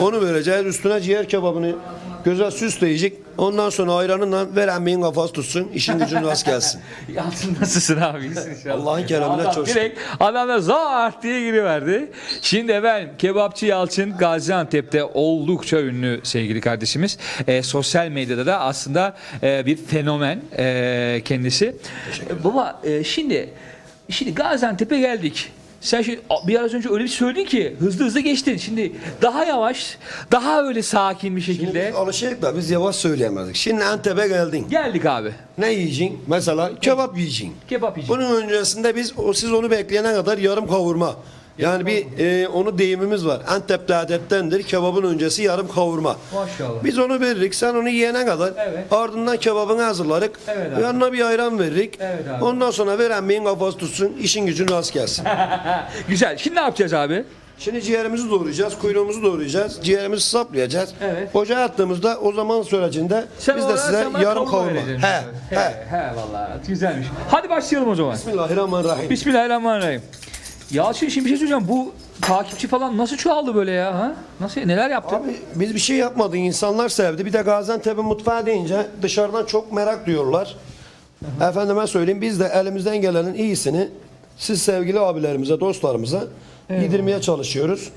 Onu vereceğiz. Üstüne ciğer kebabını güzel süsleyecek. Ondan sonra ayranınla ver emmiğin kafası tutsun. İşin gücün rast gelsin. Yalçın nasılsın abi? İyisin inşallah. Allah'ın keremine Adam çok şükür. Direkt adam da zart diye giriverdi. Şimdi efendim kebapçı Yalçın Gaziantep'te oldukça ünlü sevgili kardeşimiz. E, sosyal medyada da aslında e, bir fenomen e, kendisi. Baba e, şimdi şimdi Gaziantep'e geldik. Sen şimdi bir az önce öyle bir söyledin ki hızlı hızlı geçtin. Şimdi daha yavaş, daha öyle sakin bir şekilde Biz alışık da biz yavaş söyleyemezdik. Şimdi Antep'e geldin. geldik abi. Ne yiyeceksin? Mesela kebap yiyeceksin. Kebap yiyeceğiz. Bunun öncesinde biz o siz onu bekleyene kadar yarım kavurma. Yani bir e, onu deyimimiz var. Antep'te adettendir. Kebabın öncesi yarım kavurma. Maşallah. Biz onu veririk. Sen onu yiyene kadar Evet. ardından kebabını hazırlarık. Evet abi. Yanına bir ayran veririk. Evet abi. Ondan sonra ver emmiğin kafası tutsun. işin gücün rast gelsin. Güzel. Şimdi ne yapacağız abi? Şimdi ciğerimizi doğrayacağız, kuyruğumuzu doğrayacağız, ciğerimizi saplayacağız. Evet. Ocağa attığımızda o zaman sürecinde biz de size sen bana yarım kavurma vereceksin He, he. he, he vallahi güzelmiş. Hadi başlayalım o zaman. Bismillahirrahmanirrahim. Bismillahirrahmanirrahim. Yalçın şimdi bir şey söyleyeceğim. Bu takipçi falan nasıl çoğaldı böyle ya? Ha? Nasıl neler yaptı? Abi biz bir şey yapmadık. insanlar sevdi. Bir de Gaziantep'in mutfağı deyince dışarıdan çok merak duyuyorlar. Efendime söyleyeyim biz de elimizden gelenin iyisini siz sevgili abilerimize, dostlarımıza yedirmeye çalışıyoruz.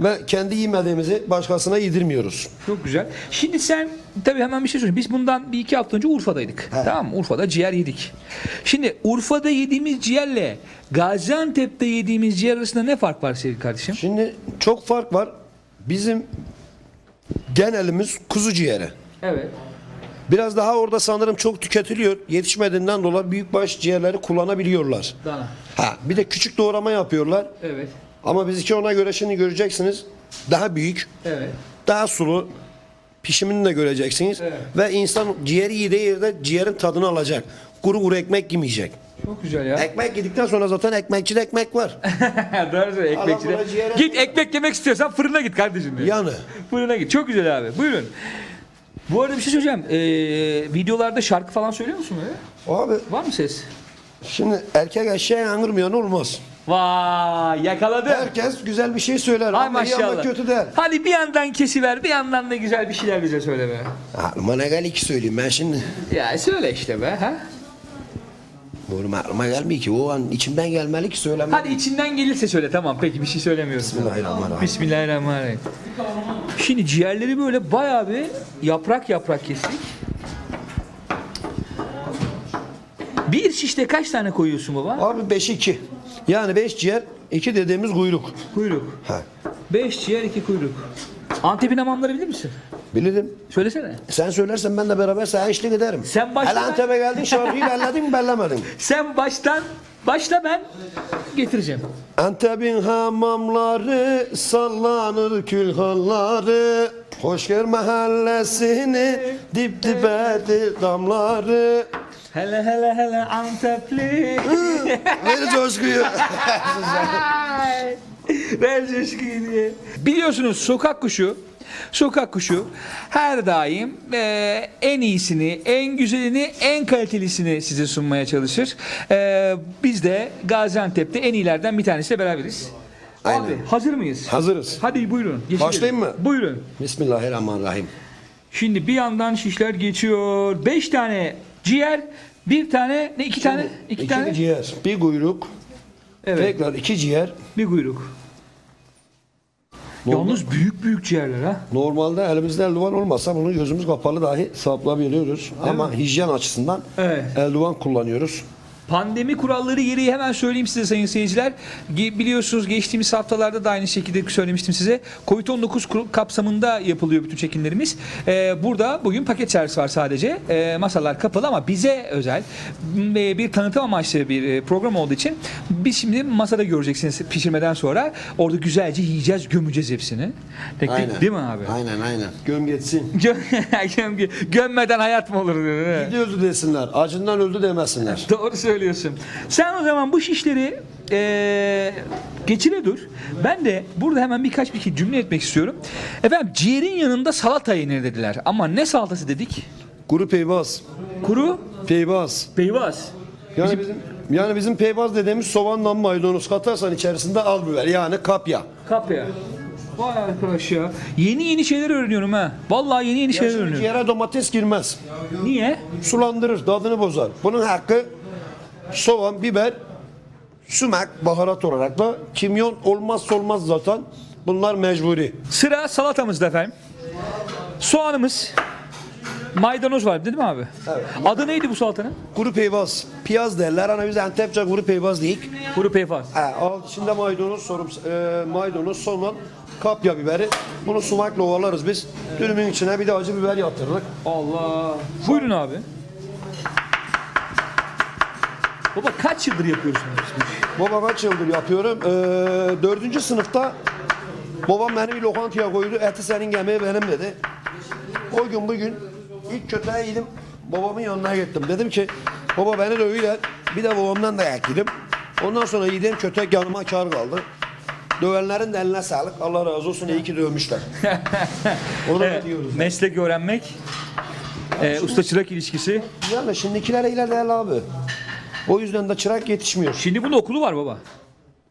Ve kendi yemediğimizi başkasına yedirmiyoruz. Çok güzel. Şimdi sen tabii hemen bir şey söyleyeyim. Biz bundan bir iki hafta önce Urfa'daydık. Tamam mı? Urfa'da ciğer yedik. Şimdi Urfa'da yediğimiz ciğerle Gaziantep'te yediğimiz ciğer arasında ne fark var sevgili kardeşim? Şimdi çok fark var. Bizim genelimiz kuzu ciğeri. Evet. Biraz daha orada sanırım çok tüketiliyor. Yetişmediğinden dolayı büyükbaş ciğerleri kullanabiliyorlar. Dana. Ha, bir de küçük doğrama yapıyorlar. Evet. Ama bizimki ona göre şimdi göreceksiniz. Daha büyük, Evet. daha sulu. Pişimini de göreceksiniz. Evet. Ve insan ciğeri yediği yerde ciğerin tadını alacak. Kuru kuru ekmek yemeyecek. Çok güzel ya. Ekmek yedikten sonra zaten ekmekçide ekmek var. Doğru söylüyor, ekmekçide. buna ciğere- Git ekmek yemek istiyorsan fırına git kardeşim. diyor. Yanı. Fırına git. Çok güzel abi. Buyurun. Bu arada bir şey söyleyeceğim. Ee, videolarda şarkı falan söylüyor musun öyle? Abi Var mı ses? şimdi erkek eşeğe yangırmayan olmaz. Vay yakaladı. Herkes güzel bir şey söyler Ay ama iyi ama maşallah. kötü der. Hadi bir yandan kesiver, bir yandan da güzel bir şeyler bize söyle be. Aklıma ne gel iki söyleyeyim ben şimdi. Ya söyle işte be ha. Doğru aklıma gelmiyor ki. O an içimden gelmeli ki söylemem. Hadi içinden gelirse söyle tamam peki bir şey söylemiyorsun. Bismillahirrahmanirrahim. Bismillahirrahmanirrahim. Şimdi ciğerleri böyle bayağı bir yaprak yaprak kestik. Bir şişte kaç tane koyuyorsun baba? Abi 5 2. Yani 5 ciğer, 2 dediğimiz kuyruk. Kuyruk. Ha. Beş ciğer iki kuyruk. Antep'in hamamları bilir misin? Bilirim. Söylesene. Sen söylersen ben de beraber sana eşlik ederim. Sen başla Hele Antep'e geldin şarkıyı belledin mi bellemedin. Sen baştan başla ben getireceğim. Antep'in hamamları sallanır külhanları. Hoşgör mahallesini dip dibedir damları. Hele hele hele Antepli. Ver coşkuyu. Ver coşkuyu diye. Biliyorsunuz sokak kuşu Sokak kuşu her daim eee, en iyisini, en güzelini, en kalitelisini size sunmaya çalışır. Eee, biz de Gaziantep'te en iyilerden bir tanesiyle beraberiz. Aynen. Abi hazır mıyız? Hazırız. Hadi buyurun. geçelim. Başlayayım mı? Buyurun. Bismillahirrahmanirrahim. Şimdi bir yandan şişler geçiyor. Beş tane ciğer, bir tane, ne iki tane? iki, İki tane. ciğer, bir kuyruk, Evet. tekrar iki ciğer. Bir kuyruk. Yalnız büyük büyük ciğerler ha. Normalde elimizde eldiven olmasa bunu gözümüz kapalı dahi saplayabiliyoruz. Ama hijyen açısından Evet. eldiven kullanıyoruz. Pandemi kuralları gereği hemen söyleyeyim size sayın seyirciler. Biliyorsunuz geçtiğimiz haftalarda da aynı şekilde söylemiştim size. Covid-19 kur- kapsamında yapılıyor bütün çekimlerimiz. Ee, burada bugün paket servis var sadece. Ee, masalar kapalı ama bize özel bir tanıtım amaçlı bir e, program olduğu için biz şimdi masada göreceksiniz pişirmeden sonra. Orada güzelce yiyeceğiz, gömeceğiz hepsini. Tek tek, Değil mi abi? Aynen aynen. Göm geçsin. Gö- göm- gömmeden hayat mı olur diyor, değil mi? Gidiyor öldü desinler. Acından öldü demesinler. Doğru söylüyorsun. Sen o zaman bu şişleri eee geçire dur. Ben de burada hemen birkaç bir cümle etmek istiyorum. Efendim ciğerin yanında salata yenir dediler. Ama ne salatası dedik? Kuru peybaz. Kuru Peybaz. peyvaz. Yani bizim, yani bizim peybaz dediğimiz soğanla maydanoz katarsan içerisinde al biber yani kapya. Kapya. Vay arkadaş ya. Yeni yeni şeyler öğreniyorum ha. Vallahi yeni yeni şeyler Şimdi öğreniyorum. ciğere domates girmez. Niye? Sulandırır, tadını bozar. Bunun hakkı soğan, biber, sumak, baharat olarak da kimyon olmazsa olmaz zaten. Bunlar mecburi. Sıra salatamızda efendim. Soğanımız. Maydanoz var değil mi abi? Adı neydi bu salatanın? Kuru peyvaz, piyaz derler. Hani biz Antepçe kuru peyvaz deyik. Kuru peyfaz. Ha, al içinde maydanoz, sorum, e, maydanoz, sonra kapya biberi. Bunu sumakla ovalarız biz. Dürümün içine bir de acı biber yatırırız. Allah. Buyurun abi. Baba kaç yıldır yapıyorsunuz bu işi? Baba kaç yıldır yapıyorum? Ee, dördüncü sınıfta babam beni bir lokantaya koydu. Eti senin yemeği benim dedi. O gün bugün ilk köteği yedim. Babamın yanına gittim. Dedim ki baba beni dövüyorlar. Bir de babamdan dayak yedim. Ondan sonra yediğim kötek yanıma kar kaldı. Dövenlerin de eline sağlık. Allah razı olsun. iyi ki dövmüşler. Onu da Evet, diyoruz. meslek öğrenmek, e, usta çırak ilişkisi. Yani şimdikiler iyiler değil abi. O yüzden de çırak yetişmiyor. Şimdi bunun okulu var baba.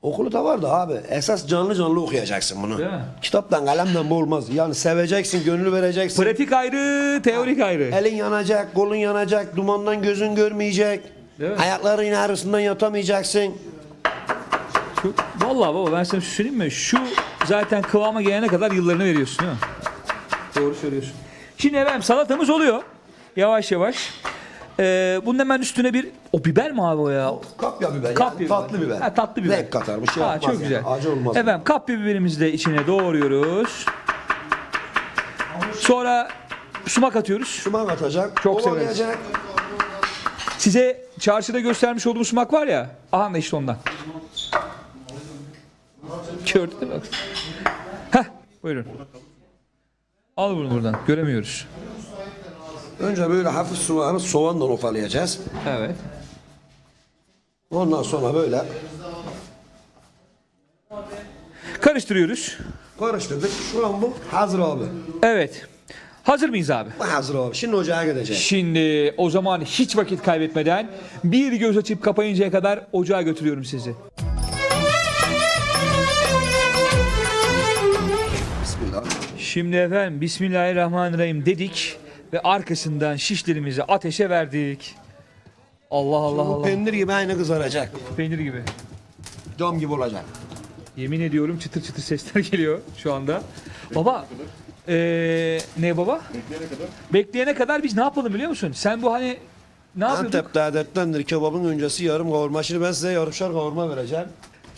Okulu da var da abi. Esas canlı canlı okuyacaksın bunu. Değil mi? Kitaptan kalemden bu olmaz. Yani seveceksin, gönül vereceksin. Pratik ayrı, teorik ayrı. Elin yanacak, kolun yanacak, dumandan gözün görmeyecek. Değil mi? Ayakların arasından yatamayacaksın. Şu, vallahi baba ben sana söyleyeyim mi? Şu zaten kıvama gelene kadar yıllarını veriyorsun değil mi? Doğru söylüyorsun. Şimdi efendim salatamız oluyor. Yavaş yavaş. Ee, bunun hemen üstüne bir... O biber mi abi o ya? Kapya biber. Kapya yani, tatlı biber. Ha, tatlı biber. Renk katar bir şey Ha, yapmaz. Çok güzel. Yani. Acı olmaz. Efendim kapya biberimizi de içine doğruyoruz. Sonra sumak atıyoruz. Sumak atacak. Çok ovalayacak. Size çarşıda göstermiş olduğum sumak var ya. Aha işte ondan. Gördün mü? Heh, buyurun. Al bunu buradan. Göremiyoruz. Önce böyle hafif sumağını soğanla ovalayacağız. Evet. Ondan sonra böyle Karıştırıyoruz. karıştırdık. Şu an bu hazır abi. Evet. Hazır mıyız abi? Bu hazır abi. Şimdi ocağa gideceğiz. Şimdi o zaman hiç vakit kaybetmeden bir göz açıp kapayıncaya kadar ocağa götürüyorum sizi. Bismillah. Şimdi efendim Bismillahirrahmanirrahim dedik ve arkasından şişlerimizi ateşe verdik. Allah Allah Bu Allah. peynir gibi aynı kızaracak. Peynir gibi. Cam gibi olacak. Yemin ediyorum çıtır çıtır sesler geliyor şu anda. Baba eee, ne baba? Bekleyene kadar. Bekleyene kadar biz ne yapalım biliyor musun? Sen bu hani ne yapıyorduk? Antep'te adettendir kebabın öncesi yarım kavurma. Şimdi ben size yarımşar kavurma vereceğim.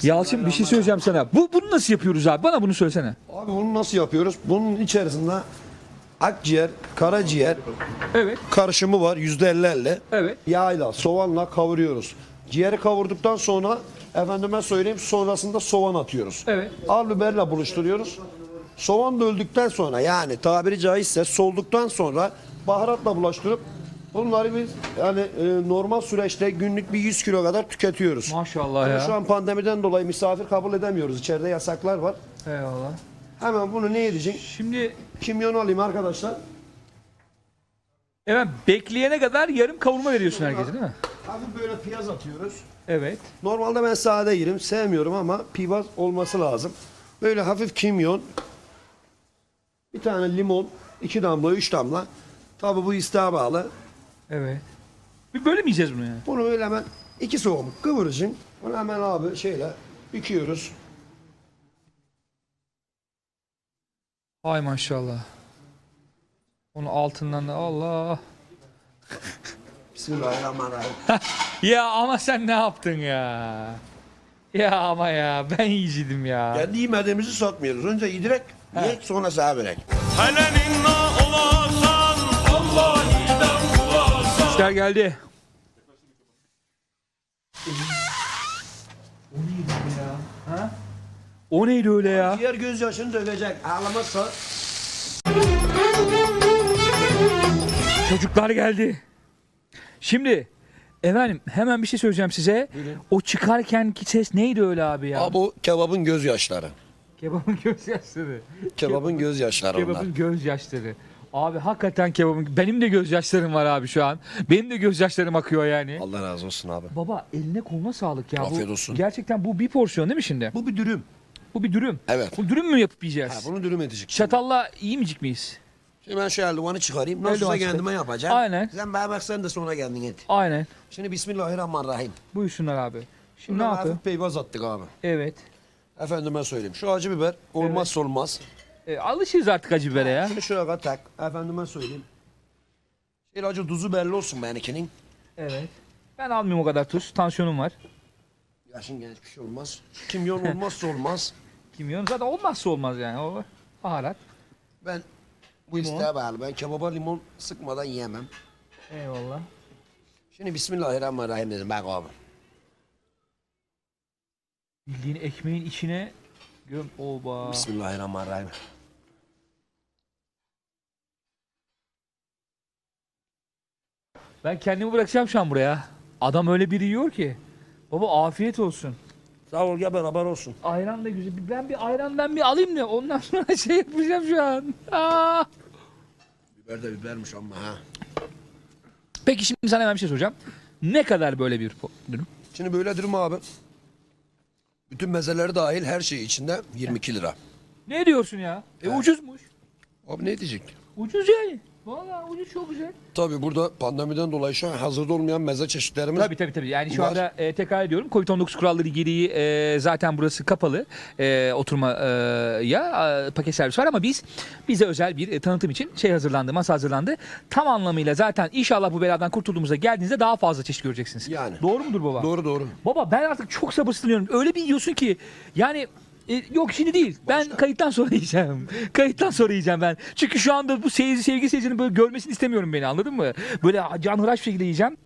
Yalçın bir şey söyleyeceğim sana. Bu bunu nasıl yapıyoruz abi? Bana bunu söylesene. Abi bunu nasıl yapıyoruz? Bunun içerisinde akciğer, karaciğer Evet. karışımı var yüzde elli. Evet. Yağla, soğanla kavuruyoruz. Ciğeri kavurduktan sonra efendime söyleyeyim sonrasında soğan atıyoruz. Evet. Al biberle buluşturuyoruz. Soğan da öldükten sonra yani tabiri caizse solduktan sonra baharatla bulaştırıp bunları biz yani e, normal süreçte günlük bir 100 kilo kadar tüketiyoruz. Maşallah Ama ya. Şu an pandemiden dolayı misafir kabul edemiyoruz. İçeride yasaklar var. Eyvallah. Hemen bunu ne edeceksin? Şimdi Kimyon alayım arkadaşlar. evet bekleyene kadar yarım kavurma veriyorsun herkese değil mi? Hafif böyle piyaz atıyoruz. Evet. Normalde ben sade yerim. Sevmiyorum ama piyaz olması lazım. Böyle hafif kimyon. Bir tane limon. iki damla, üç damla. Tabi bu isteğe bağlı. Evet. Bir böyle mi yiyeceğiz bunu yani? Bunu öyle hemen iki soğum kıvıracaksın. Bunu hemen abi şeyle büküyoruz. Ay maşallah. Onu altından da Allah. Bismillahirrahmanirrahim. Ya ama sen ne yaptın ya? Ya ama ya ben yiyeciydim ya. Kendi yemediğimizi satmıyoruz. Önce yedirek, yiyek sonra sağa verek. Heleninle olasan bulasan İşler geldi. O neydi öyle ya? Diğer gözyaşını dökecek. Ağlamazsa Çocuklar geldi. Şimdi efendim hemen bir şey söyleyeceğim size. O çıkarkenki ses neydi öyle abi ya? Aa, bu kebabın gözyaşları. Kebabın gözyaşları. Kebabın gözyaşları onlar. Kebabın gözyaşları. Abi hakikaten kebabın benim de gözyaşlarım var abi şu an. Benim de gözyaşlarım akıyor yani. Allah razı olsun abi. Baba eline koluna sağlık ya. Afiyet bu, olsun. Gerçekten bu bir porsiyon değil mi şimdi? Bu bir dürüm. Bu bir dürüm. Evet. Bu dürüm mü yapıp yiyeceğiz? Ha, bunu dürüm edecek. Çatalla yiyemeyecek miyiz? Şimdi ben şu eldivanı çıkarayım. Nasılsa Eldivan çıkar. kendime yapacağım. Aynen. Sen bana bak sen de sonra kendin et. Aynen. Şimdi Bismillahirrahmanirrahim. Buyursunlar abi. Şimdi Buna ne yapıyor? hafif peyvaz attık abi. Evet. Efendime söyleyeyim. Şu acı biber olmazsa olmaz. E, alışırız artık acı bibere ya. Şunu şuraya tak. Efendime söyleyeyim. Bir acı tuzu belli olsun benimkinin. Evet. Ben almayayım o kadar tuz. Tansiyonum var. Yaşın genç bir şey olmaz. Kimyon olmazsa olmaz. Kimyon zaten olmazsa olmaz yani. O baharat. Ben bu isteğe bağlı. Ben kebaba limon sıkmadan yiyemem. Eyvallah. Şimdi Bismillahirrahmanirrahim dedim bak abi. Bildiğin ekmeğin içine göm oba. Bismillahirrahmanirrahim. Ben kendimi bırakacağım şu an buraya. Adam öyle biri yiyor ki. Baba afiyet olsun. Sağ ol ya beraber olsun. Ayran da güzel. Ben bir ayrandan bir alayım da ondan sonra şey yapacağım şu an. Aa! Biber de bibermiş ama ha. Peki şimdi sana hemen bir şey soracağım. Ne kadar böyle bir po- dürüm? Şimdi böyle dürüm abi. Bütün mezeleri dahil her şey içinde 22 lira. Ne diyorsun ya? E ucuzmuş. Abi ne diyecek? Ucuz yani. Vallahi ucuz çok güzel. Tabii burada pandemiden dolayı şu an hazırda olmayan meze çeşitlerimiz Tabii tabii tabii. Yani şu Var. anda e, tekrar ediyorum. Covid-19 kuralları gereği e, zaten burası kapalı. E, oturma e, ya e, paket servis var ama biz bize özel bir e, tanıtım için şey hazırlandı, masa hazırlandı. Tam anlamıyla zaten inşallah bu beladan kurtulduğumuzda geldiğinizde daha fazla çeşit göreceksiniz. Yani. Doğru mudur baba? Doğru doğru. Baba ben artık çok sabırsızlanıyorum. Öyle bir yiyorsun ki yani e, yok şimdi değil. Ben kayıttan sonra yiyeceğim. kayıttan sonra yiyeceğim ben. Çünkü şu anda bu seyirci sevgili seyircinin böyle görmesini istemiyorum beni anladın mı? Böyle canhıraş bir şekilde yiyeceğim.